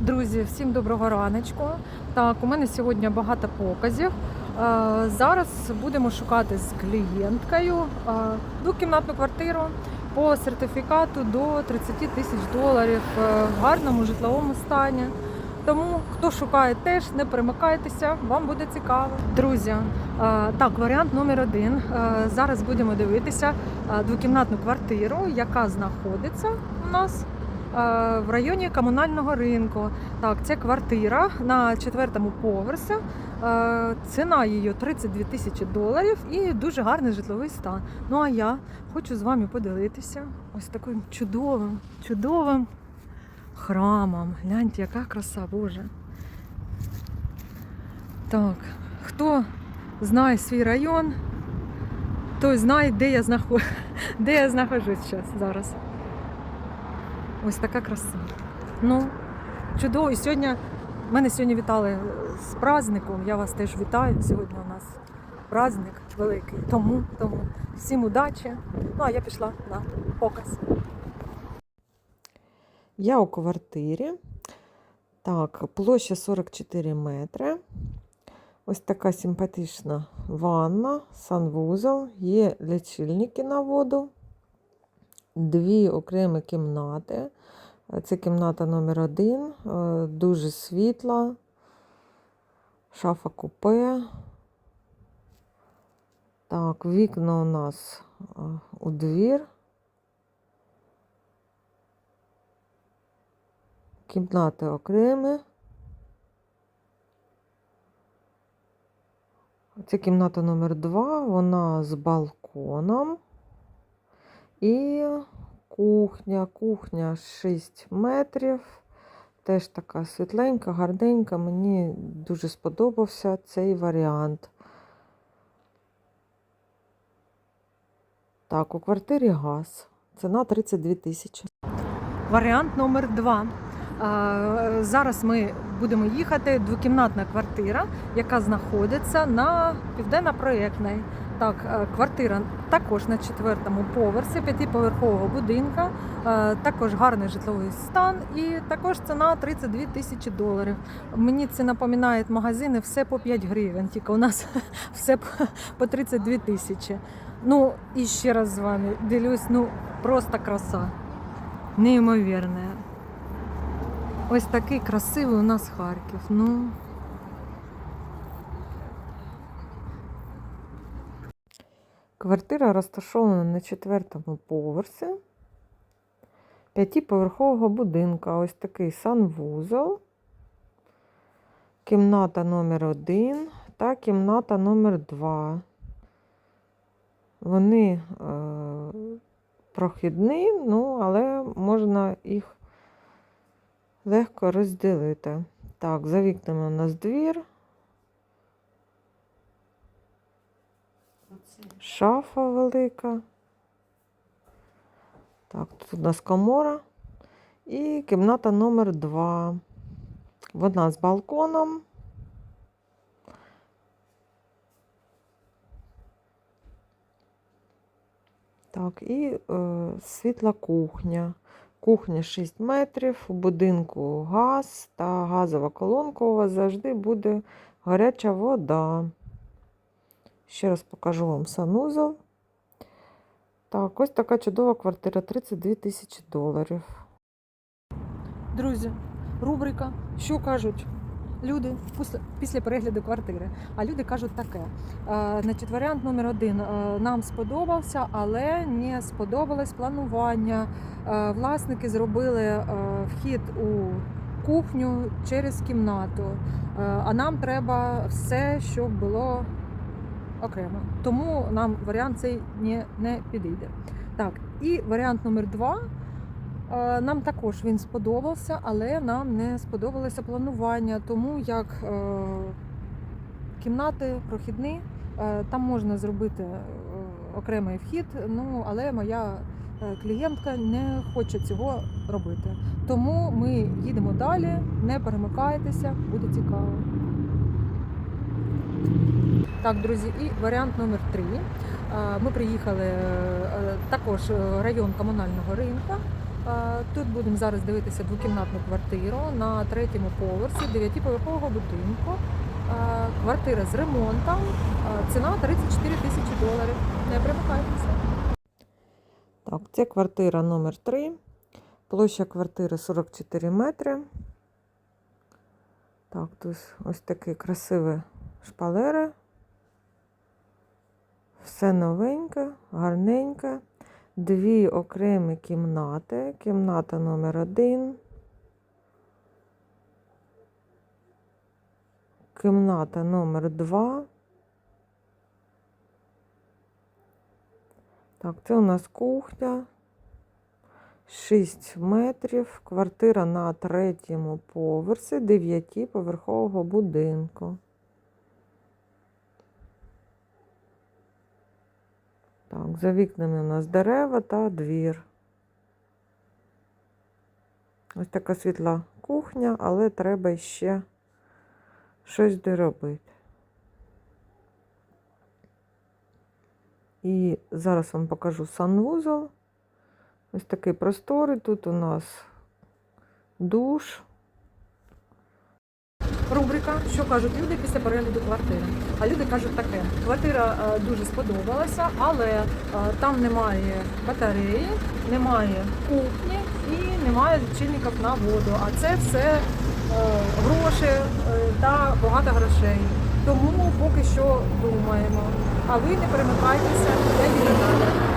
Друзі, всім доброго раночку. Так, у мене сьогодні багато показів. Е, Зараз будемо шукати з клієнткою е, двокімнатну квартиру по сертифікату до 30 тисяч доларів е, в гарному житловому стані. Тому хто шукає теж, не перемикайтеся, вам буде цікаво. Друзі, так, варіант номер один. Зараз будемо дивитися двокімнатну квартиру, яка знаходиться у нас в районі комунального ринку. Так, це квартира на четвертому поверсі. Е, Ціна її 32 тисячі доларів і дуже гарний житловий стан. Ну а я хочу з вами поділитися ось таким чудовим, чудовим храмом. Гляньте, яка краса, Боже. Так, хто знає свій район, той знає, де я знаходжусь зараз. Ось така краса. Ну, чудово. І сьогодні мене сьогодні вітали з праздником. Я вас теж вітаю. Сьогодні у нас праздник великий. Тому, тому всім удачі. Ну а я пішла на показ. Я у квартирі. Так, площа 44 метри. Ось така симпатична ванна, санвузол, є лічильники на воду, дві окремі кімнати. Це кімната номер один, е, дуже світла, шафа купе. Так, вікна у нас е, у двір. Кімнати окремі. Це кімната номер 2 вона з балконом. І кухня, кухня 6 метрів. Теж така світленька, гарненька. Мені дуже сподобався цей варіант. Так, у квартирі газ. Ціна 32 тисячі. Варіант номер два. Зараз ми будемо їхати. Двокімнатна квартира, яка знаходиться на південно-проєктній. Так, е, квартира також на четвертому поверсі п'ятиповерхового будинка, е, також гарний житловий стан і також ціна 32 тисячі доларів. Мені це напоминає магазини все по 5 гривень, тільки у нас все по- по 32 тисячі. Ну і ще раз з вами ділюсь, ну просто краса. Неймовірне. Ось такий красивий у нас Харків. Ну, Квартира розташована на четвертому поверсі п'ятиповерхового будинка. Ось такий санвузол, кімната номер 1 та кімната номер 2. Вони е, прохідні, ну, але можна їх легко розділити. Так, за вікнами у нас двір. Шафа велика. Так, тут у нас комора. І кімната номер 2. Вона з балконом. Так, і е, світла кухня. Кухня 6 метрів, у будинку газ та газова колонка у вас завжди буде гаряча вода. Ще раз покажу вам санузел. Так, ось така чудова квартира 32 тисячі доларів. друзі, рубрика, що кажуть люди після, після перегляду квартири. А люди кажуть таке: е, значить, варіант номер один е, нам сподобався, але не сподобалось планування. Е, Власники зробили е, вхід у кухню через кімнату, Е, а нам треба все, щоб було окремо. Тому нам варіант цей не, не підійде. Так, і варіант номер два. Е, Нам також він сподобався, але нам не сподобалося планування, тому як е, кімнати прохідні, е, там можна зробити окремий вхід, ну але моя клієнтка не хоче цього робити. Тому ми їдемо далі, не перемикайтеся, буде цікаво. Так, друзі, і варіант номер три. Е, Ми приїхали е, також е, район комунального ринку. Тут будемо зараз дивитися двокімнатну квартиру на третьому поверсі дев'ятиповерхового будинку. Квартира з ремонтом. Ціна 34 тисячі доларів. Не примикайтеся. Так, це квартира номер 3. Площа квартири 44 метри. Так, тут ось такі красиві шпалери. Все новеньке, гарненьке. Дві окремі кімнати. Кімната номер 1. Кімната номер 2. Так, це у нас кухня. 6 метрів. Квартира на третьому поверсі дев'ятиповерхового будинку. Так, за вікнами у нас дерева та двір. Ось така світла кухня, але треба ще щось доробити. І зараз вам покажу санвузол. Ось такий просторий. Тут у нас душ. Рубрика, що кажуть люди після перегляду квартири. А люди кажуть таке: квартира е, дуже сподобалася, але е, там немає батареї, немає кухні і немає лічильників на воду. А це все е, гроші та багато грошей. Тому поки що думаємо. А ви не перемикайтеся, їду далі.